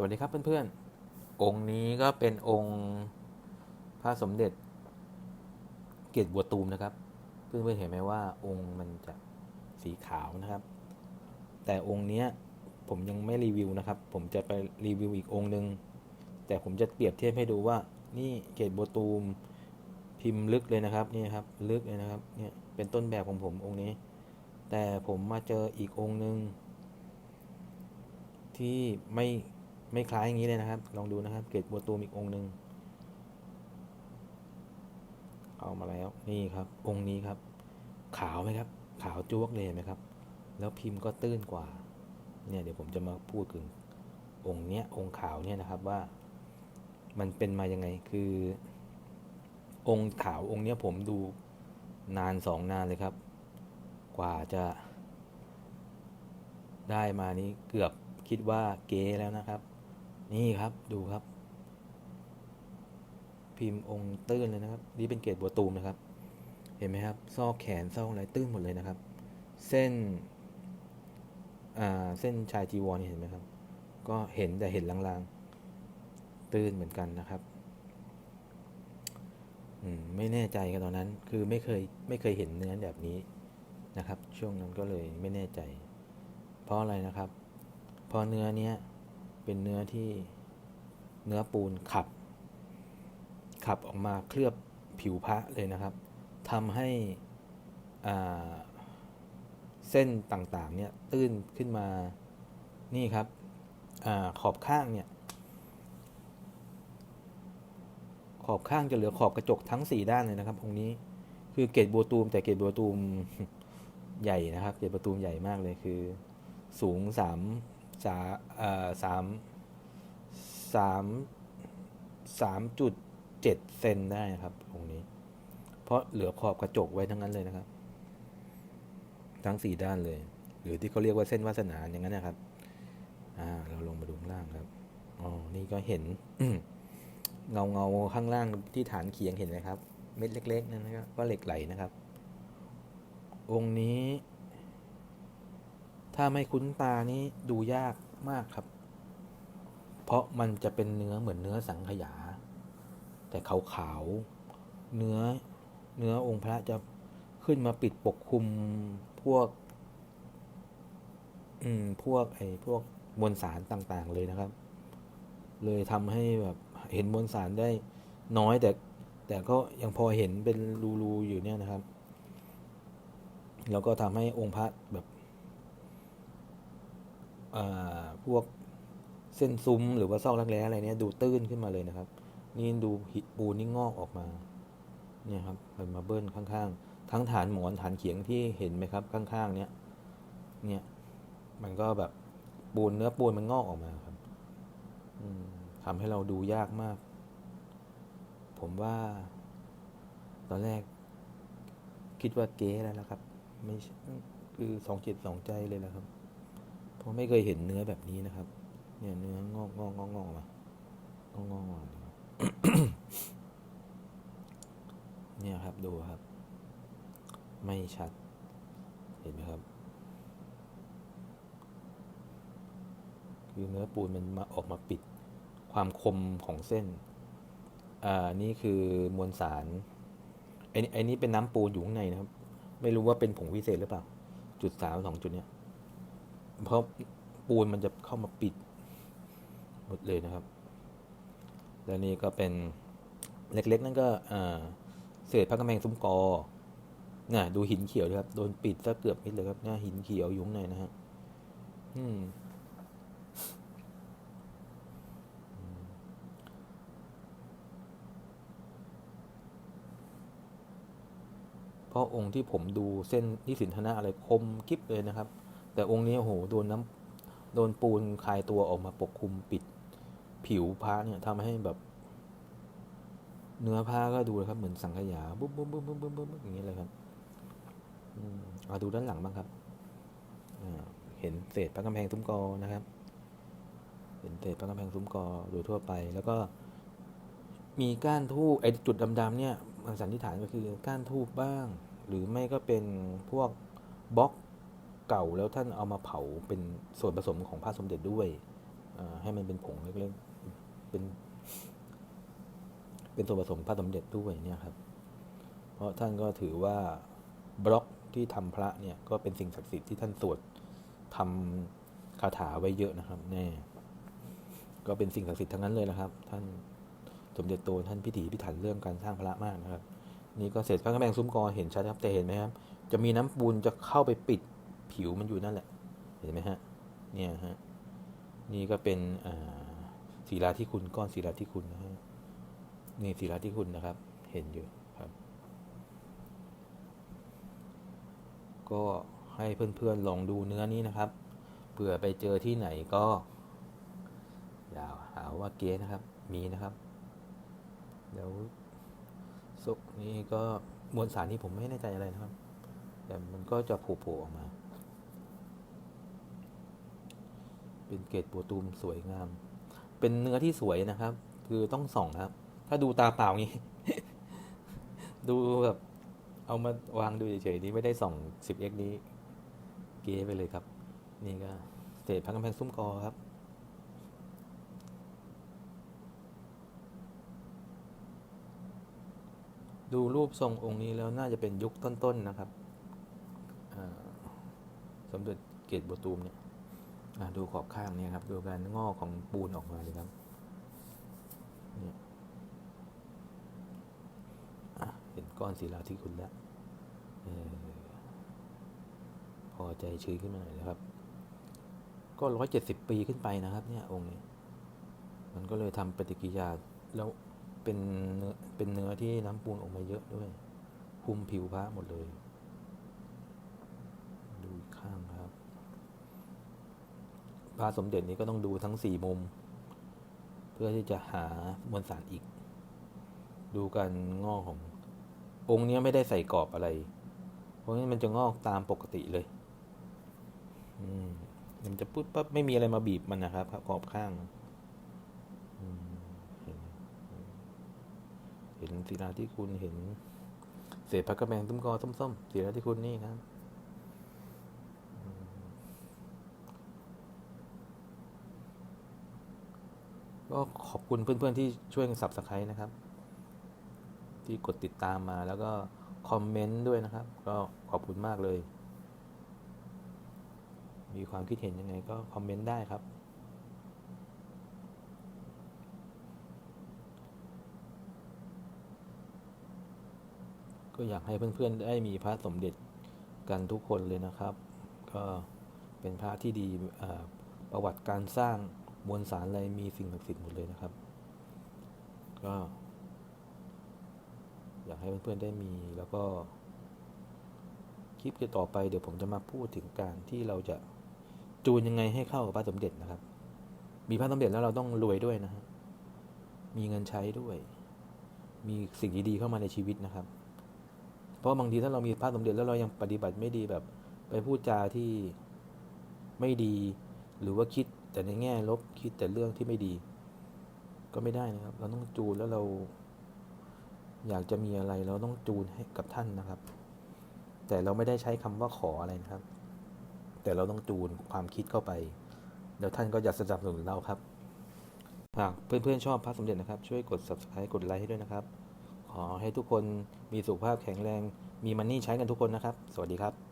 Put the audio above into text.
วัสดีครับเพื่อนๆ องค์นี้ก็เป็นองค์พระสมเด็จ เกตบัวตูมนะครับ เพื่อนๆเห็นไหมว่าองค์มันจะสีขาวนะครับ แต่องค์เนี้ยผมยังไม่รีวิวนะครับ ผมจะไปรีวิวอีกองค์หนึ่งแต่ผมจะเปรียบเทียบให้ดูว่านี่เกตบัวตูมพิมพ์ลึกเลยนะครับนี่ครับลึกเลยนะครับเนี่ยเป็นต้นแบบของผมองค์นี้ แต่ผมมาเจออีกองค์หนึ่งที่ไม่ ไม่คล้ายอย่างนี้เลยนะครับ ลองดูนะครับ เกตบัวตูมอีกองค์หนึ่งเอามาแล้วนี่ครับ องค์นี้ครับ ขาวไหมครับ ขาวจ้วกเลยไหมครับ แล้วพิมพ์ก็ตื้นกว่า เนี่ยเดี๋ยวผมจะมาพูดถึงองค์เนี้ยองค์ขาวเนี่ยนะครับว่า มันเป็นมายังไงคือ องค์ขาวองค์เนี้ยผมดูนานสองนานเลยครับ กว่าจะ ได้มานี้เกือบคิดว่าเก๋แล้วนะครับ นี่ครับดูครับ พิมพ์องค์ตื้นเลยนะครับ นี่เป็นเกรดบัวตูมนะครับ เห็นไหมครับ ซอกแขนซอกอะไรตื้นหมดเลยนะครับ เส้นอ่าเส้นชายจีวรนี่เห็นไหมครับ ก็เห็นแต่เห็นลางๆ ตื้นเหมือนกันนะครับอืมไม่แน่ใจกันตอนนั้น คือไม่เคยไม่เคยเห็นเนื้อแบบนี้นะครับ ช่วงนั้นก็เลยไม่แน่ใจ เพราะอะไรนะครับ เพราะเนื้อเนี้ย เป็นเนื้อที่เนื้อปูนขับ ขับออกมาเคลือบผิวพระเลยนะครับทำให้อ่าเส้นต่างๆเนี่ยตื้นขึ้นมานี่ครับอาขอบข้างเนี่ยขอบข้างจะเหลือขอบกระจกทั้งสี่ด้านเลยนะครับองค์นี้คือเกตบัวตูม แต่เกตบัวตูมใหญ่นะครับ เกตบัวตูมใหญ่มากเลยคือสูงสาม สาสามสามสามจุดเจ็ดเซนได้ครับตรงนี้ เพราะเหลือขอบกระจกไว้ทั้งนั้นเลยนะครับ ทั้งสี่ด้านเลย หรือที่เขาเรียกว่าเส้นวาสนาอย่างนั้นนะครับ อ่า เราลงมาดูข้างล่างครับอ๋อนี่ก็เห็นเงาเงาๆข้างล่างที่ฐานเขียงเห็นไหมครับ เม็ดเล็ก ๆนั่นนะครับก็เหล็กไหลนะครับ องค์นี้ ถ้าไม่คุ้นตานี้ดูยากมากครับ เพราะมันจะเป็นเนื้อเหมือนเนื้อสังขยา แต่ขาวๆเนื้อเนื้อองค์พระจะขึ้นมาปิดปกคลุมพวก อืมพวกไอ้พวกมวลสารต่างๆเลยนะครับ เลยทำให้แบบเห็นมวลสารได้น้อยแต่แต่ก็ยังพอเห็นเป็นรูๆอยู่เนี่ยนะครับ แล้วก็ทำให้องค์พระแบบ พวกเส้นซุ้มหรือว่าซอกรักแร้อะไรเนี้ยดูตื้นขึ้นมาเลยนะครับ นี่ดูหิปูนี่งอกออกมาเนี่ยครับเป็นมาเบิ้ลข้างๆ ทั้งฐานหมอนฐานเขียงที่เห็นไหมครับข้างๆ เนี้ยเนี่ยมันก็แบบปูนเนื้อปูนมันงอกออกมาครับทำให้เราดูยากมาก ผมว่า ตอนแรก คิดว่าเก๊แล้วนะครับ ไม่ใช่คือสองจิตสองใจเลยนะครับ ราะไม่เคยเห็นเนื้อแบบนี้นะครับ เนี่ยเนื้องอกงอกงอกงอกมางอกงอกมาเนี่ยครับดูครับ ไม่ชัด เห็นไหมครับ คือเนื้อปูนมันมาออกมาปิดความคมของเส้น อ่า นี่คือมวลสารไอ้นี่ไอ้นี้เป็นน้ำปูนอยู่ข้างในนะครับ ไม่รู้ว่าเป็นผงวิเศษหรือเปล่า จุดสามสองจุดเนี้ย เพราะปูนมันจะเข้ามาปิดหมดเลยนะครับ แล้วนี่ก็เป็นเล็กๆ นั่นก็เศษพระกำแพงซุ้มกอน่ะดูหินเขียวเลยครับ โดนปิดซะเกือบมิดเลยครับเนี่ยหินเขียวยู่ข้างในนะฮะอืมเพราะองค์ที่ผมดูเส้นนิสินธนะอะไรคมกิบเลยนะครับ แต่องค์นี้โอ้โหโดนน้ำโดนปูนคลายตัวออกมาปกคลุมปิดผิวพระเนี่ยทำให้แบบ เนื้อผ้าก็ดูนะครับ เหมือนสังขยาบุ๊บบุ๊บบุ๊บบุ๊บบุ๊บบุ๊บอย่างนี้เลยครับอืมเอาดูด้านหลังบ้างครับเห็นเศษพระกำแพงซุ้มกอนะครับ เห็นเศษพระกำแพงซุ้มกอโดยทั่วไป แล้วก็มีก้านทูบไอ้จุดดำๆเนี่ยสันนิษฐานก็คือก้านทูบบ้าง หรือไม่ก็เป็นพวกบล็อก เก่าแล้วท่านเอามาเผาเป็นส่วนผสมของพระสมเด็จด้วย ให้มันเป็นผงเล็กๆ เป็น เป็นส่วนผสมพระสมเด็จด้วยเนี่ยครับ เพราะท่านก็ถือว่าบล็อกที่ทำพระเนี่ยก็เป็นสิ่งศักดิ์สิทธิ์ที่ท่านสวดทำคาถาไว้เยอะนะครับแน่ก็เป็นสิ่งศักดิ์สิทธิ์ทั้งนั้นเลยนะครับ ท่านสมเด็จโตท่านพิถีพิถันเรื่องการสร้างพระมากนะครับ นี่ก็เศษพระกระแมงซุ้มกอเห็นชัดครับแต่เห็นไหมครับจะมีน้ำปูนจะเข้าไปปิด ผิวมันอยู่นั่นแหละ เห็นไหมฮะ เนี่ยฮะ นี่ก็เป็นศิลาที่คุณก้อนศิลาที่คุณนะฮะ นี่ศิลาที่คุณนะครับ เห็นอยู่ครับ ก็ให้เพื่อนๆลองดูเนื้อนี้นะครับ เผื่อไปเจอที่ไหนก็อย่าหาว่าเก๊นะครับ มีนะครับ เดี๋ยวซุกนี่ก็มวลสารนี้ผมไม่แน่ใจอะไรนะครับ แต่มันก็จะโผล่ๆออกมา เป็นเกล็ดโปรตูมสวยงาม เป็นเนื้อที่สวยนะครับ คือต้องส่องครับ ถ้าดูตาเปล่างี้ ดูแบบเอามาวางดูเฉยๆนี่ไม่ได้ส่อง 10x นี้ เก๋ไปเลยครับ นี่ก็เศษพักกำแพงซุ้มกอครับดูรูปทรงองค์นี้แล้วน่าจะเป็นยุคต้นๆนะครับ สมเด็จเกตโบตูมเนี่ย ดูขอบข้างเนี่ยครับ ดูการงอกของปูนออกมาเลยครับเนี่เห็นก้อนศิลาที่คุณแล้วออพอใจชื้นขึ้นมาหน่อยนะครับ ก็ร้อยเจ็ดสิบปีขึ้นไปนะครับ เนี่ยองค์นี้ มันก็เลยทำปฏิกิริยาแล้วเป็นเนื้อเป็นเนื้อที่น้ำปูนออกมาเยอะด้วย คุมผิวพระหมดเลย ดูอีกข้างครับ พระสมเด็จนี้ก็ต้องดูทั้งสี่มุม เพื่อที่จะหามวลสารอีก ดูการงอกของ องค์นี้ไม่ได้ใส่กรอบอะไร เพราะงั้นมันจะงอกตามปกติเลย อืมมันจะปุ๊บปั๊บไม่มีอะไรมาบีบมันนะครับขอบข้างเห็นเห็นศิลาที่คุณเห็น เศษพักกระแมงตุ้มกอส้มๆศิลาที่คุณนี่ครับอืมก็ขอบ คุณเพื่อนๆที่ช่วยกันสับสไครนะครับ ที่กดติดตามมาแล้วก็คอมเมนต์ด้วยนะครับ ก็ขอบคุณมากเลย มีความคิดเห็นยังไงก็คอมเมนต์ได้ครับ ก็อยากให้เพื่อนๆได้มีพระสมเด็จกันทุกคนเลยนะครับ ก็เป็นพระที่ดีประวัติการสร้าง มวลสารอะไรมีสิ่งศักดิ์สิทธิ์หมดเลยนะครับ ก็ อยากให้เพื่อนๆได้มีแล้วก็ คลิปต่อไปเดี๋ยวผมจะมาพูดถึงการที่เราจะจูนยังไงให้เข้ากับพระสมเด็จนะครับ มีพระสมเด็จแล้วเราต้องรวยด้วยนะฮะมีเงินใช้ด้วย มีสิ่งดีๆเข้ามาในชีวิตนะครับ เพราะบางทีถ้าเรามีพระสมเด็จแล้วเรายังปฏิบัติไม่ดีแบบ ไปพูดจาที่ไม่ดีหรือว่าคิด แต่ในแง่ลบคิดแต่เรื่องที่ไม่ดี ก็ไม่ได้นะครับ เราต้องจูนแล้วเรา อยากจะมีอะไรเราต้องจูนให้กับท่านนะครับ แต่เราไม่ได้ใช้คำว่าขออะไรนะครับ แต่เราต้องจูนความคิดเข้าไป แล้วท่านก็จะสนับสนุนเราครับหากเพื่อนๆชอบพระสมเด็จนะครับ ช่วยกด subscribe กดไลค์ให้ด้วยนะครับ ขอให้ทุกคนมีสุขภาพแข็งแรง มีมันนี่ใช้กันทุกคนนะครับ สวัสดีครับ